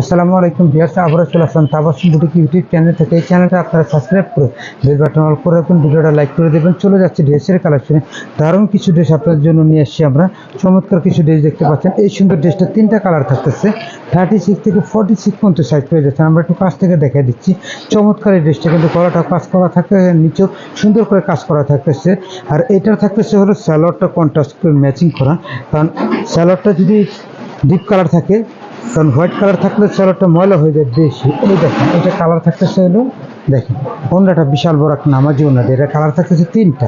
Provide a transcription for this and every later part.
আসসালামু আলাইকুম বিয়ার্স আবারও চলে আসলাম তাবাসুম বুটিক ইউটিউব চ্যানেল থেকে। এই চ্যানেলটা আপনারা সাবস্ক্রাইব করে বেল বাটন অল করে রাখবেন, ভিডিওটা লাইক করে দেবেন। চলে যাচ্ছে ড্রেসের কালেকশনে দারুণ কিছু ড্রেস আপনাদের জন্য নিয়ে এসেছি আমরা। চমৎকার কিছু ড্রেস দেখতে পাচ্ছেন। এই সুন্দর ড্রেসটা তিনটা কালার থাকতেছে। থার্টি সিক্স থেকে ফর্টি সিক্স পর্যন্ত সাইজ পেয়ে যাচ্ছে। আমরা একটু কাছ থেকে দেখাই দিচ্ছি। চমৎকার এই ড্রেসটা কিন্তু গলাটা কাজ করা থাকে নিচেও সুন্দর করে কাজ করা থাকতেছে। আর এটার থাকতেছে হলো স্যালোয়ারটা কন্ট্রাস্ট করে ম্যাচিং করা। কারণ স্যালোয়ারটা যদি ডিপ কালার থাকে কারণ হোয়াইট কালার থাকলে স্যালোয়ারটা ময়লা হয়ে যায় বেশি। এই দেখেন, এটা কালার থাকতেছে হলো, দেখেন, অন্যটা বিশাল বড় একটা নামাজি ওনাদের এটা কালার থাকতেছে তিনটা।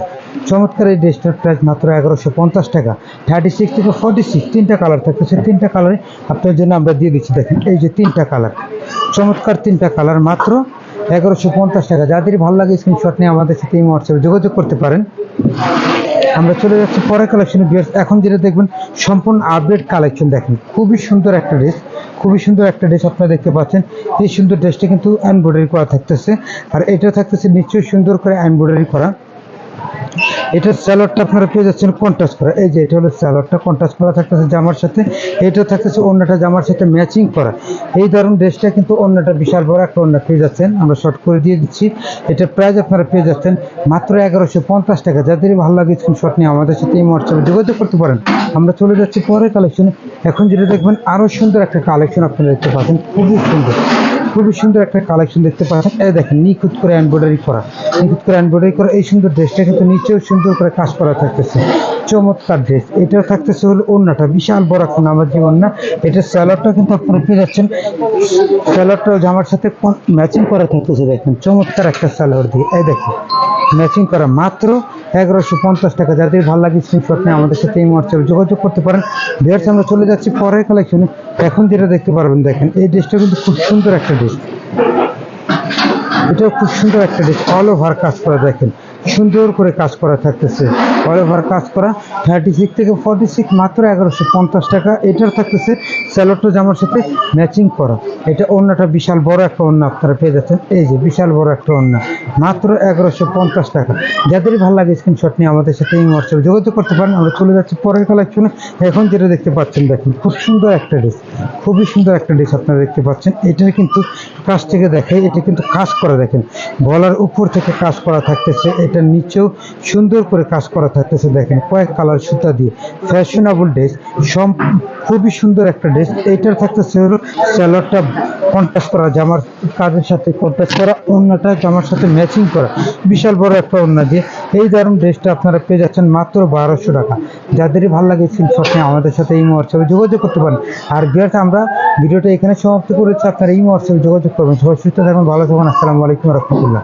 চমৎকার এই ড্রেসটার প্রাইস মাত্র এগারোশো পঞ্চাশ টাকা। থার্টি সিক্স থেকে ফর্টি সিক্স তিনটা কালার থাকতেছে। তিনটা কালারে আপনার জন্য আমরা দিয়ে দিচ্ছি। দেখেন, এই যে তিনটা কালার। চমৎকার তিনটা কালার মাত্র এগারোশো পঞ্চাশ টাকা। যাদের ভালো লাগে স্ক্রিনশট নিয়ে আমাদের সাথে এই হোয়াটসঅ্যাপে যোগাযোগ করতে পারেন। আমরা চলে যাচ্ছি পরের কালেকশনে এখন যেটা দেখবেন, সম্পূর্ণ আপডেট কালেকশন দেখেন, খুবই সুন্দর একটা ড্রেস খুবই সুন্দর একটা ড্রেস আপনারা দেখতে পাচ্ছেন। এই সুন্দর ড্রেসটা কিন্তু এমব্রয়ডারি করা থাকতেছে। আর এটা থাকতেছে নিশ্চয়ই সুন্দর করে এমব্রয়ডারি করা। এটার স্যালাডটা আপনারা পেয়ে যাচ্ছেন কন্ট্রাস্ট করা। এই যে এটা হলো স্যালাডটা, কন্ট্রাস্ট করা থাকতেছে জামার সাথে। এটা থাকতেছে অন্যটা জামার সাথে ম্যাচিং করা। এই ধরুন ড্রেসটা কিন্তু অন্যটা বিশাল বড় একটা অন্য পেয়ে যাচ্ছেন। আমরা শর্ট করে দিয়ে দিচ্ছি। এটার প্রাইস আপনারা পেয়ে যাচ্ছেন মাত্র এগারোশো পঞ্চাশ টাকা। যাদেরই ভালো লাগে স্ক্রিনশট নিয়ে আমাদের সাথে এই হোয়াটসঅ্যাপে যোগাযোগ করতে পারেন। আমরা চলে যাচ্ছি পরের কালেকশনে এখন যেটা দেখবেন আরও সুন্দর একটা কালেকশন আপনারা দেখতে পাচ্ছেন। খুবই সুন্দর। খুবই সুন্দর একটা কালেকশন দেখতে পাচ্ছেন। এই দেখেন, নিখুঁত করে এমব্রয়ডারি করা। নিখুঁত করে এমব্রয়ডারি করা। এই সুন্দর ড্রেসটা কিন্তু নিচেও সুন্দর করে কাজ করা থাকতেছে। চমৎকার ড্রেস এটা থাকতেছে হলো অন্যটা বিশাল বড় একটা আমার জীবন না। এটা স্যালাডটা কিন্তু আপনারা পেয়ে যাচ্ছেন। স্যালাডটাও জামার সাথে ম্যাচিং করা থাকতেছে দেখেন। চমৎকার একটা স্যালাড দিয়ে। এই দেখেন ম্যাচিং করা। মাত্র এগারোশো পঞ্চাশ টাকা। যাদের ভালো লাগে স্ক্রিনশট নিয়ে আমাদের সাথে এই হোয়াটসঅ্যাপে যোগাযোগ করতে পারেন। বিয়ার্স আমরা চলে যাচ্ছি পরের কালেকশনে এখন যেটা দেখতে পারবেন, দেখেন, এই ড্রেসটা কিন্তু খুব সুন্দর একটা ড্রেস এটাও খুব সুন্দর একটা ড্রেস অল ওভার কাজ করা, দেখেন, সুন্দর করে কাজ করা থাকতেছে। অল ওভার কাজ করা থার্টি সিক্স থেকে ফর্টি সিক্স মাত্র এগারোশো পঞ্চাশ টাকা। এটার থাকতেছে স্যালোটো জামার সাথে ম্যাচিং করা। এটা অন্যটা বিশাল বড় একটা অন্য আপনারা পেয়ে যাচ্ছেন। এই যে বিশাল বড় একটা অন্য। মাত্র এগারোশো পঞ্চাশ টাকা। যাদেরই ভালো লাগে স্ক্রিনশট নিয়ে আমাদের সাথে এই হোয়াটসঅ্যাপে যোগাযোগ করতে পারেন। আমরা চলে যাচ্ছি পরের কালেকশনে এখন যেটা দেখতে পাচ্ছেন, দেখুন, খুব সুন্দর একটা ড্রেস খুবই সুন্দর একটা ড্রেস আপনারা দেখতে পাচ্ছেন। এটার কিন্তু কাছ থেকে দেখে, এটা কিন্তু কাজ করা দেখেন। গলার উপর থেকে কাজ করা থাকতেছে। এটার নিচেও সুন্দর করে কাজ করা থাকতেছে, দেখেন, কয়েক কালার সুতা দিয়ে। ফ্যাশনেবল ড্রেস সম খুবই সুন্দর একটা ড্রেস এইটার থাকতেছে হলো স্যালাডটা কন্ট্রাস্ট করা, জামার কাজের সাথে কন্ট্রাস্ট করা অন্যটা জামার সাথে ম্যাচিং করা। বিশাল বড় একটা ওড়না দিয়ে। এই ধরুন ড্রেসটা আপনারা পেয়ে যাচ্ছেন মাত্র বারোশো টাকা। যাদেরই ভালো লাগে স্ক্রিনশট নিয়ে আমাদের সাথে এই হোয়াটসঅ্যাপে যোগাযোগ করতে পারেন। আর বিয়ার্স আমরা ভিডিওটা এখানে সমাপ্ত করেছি। আপনারা এই হোয়াটসঅ্যাপে যোগাযোগ করবেন। সবাই সুস্থ থাকুন ভালো থাকুন আসসালামু আলাইকুম রহমতুল্লাহ।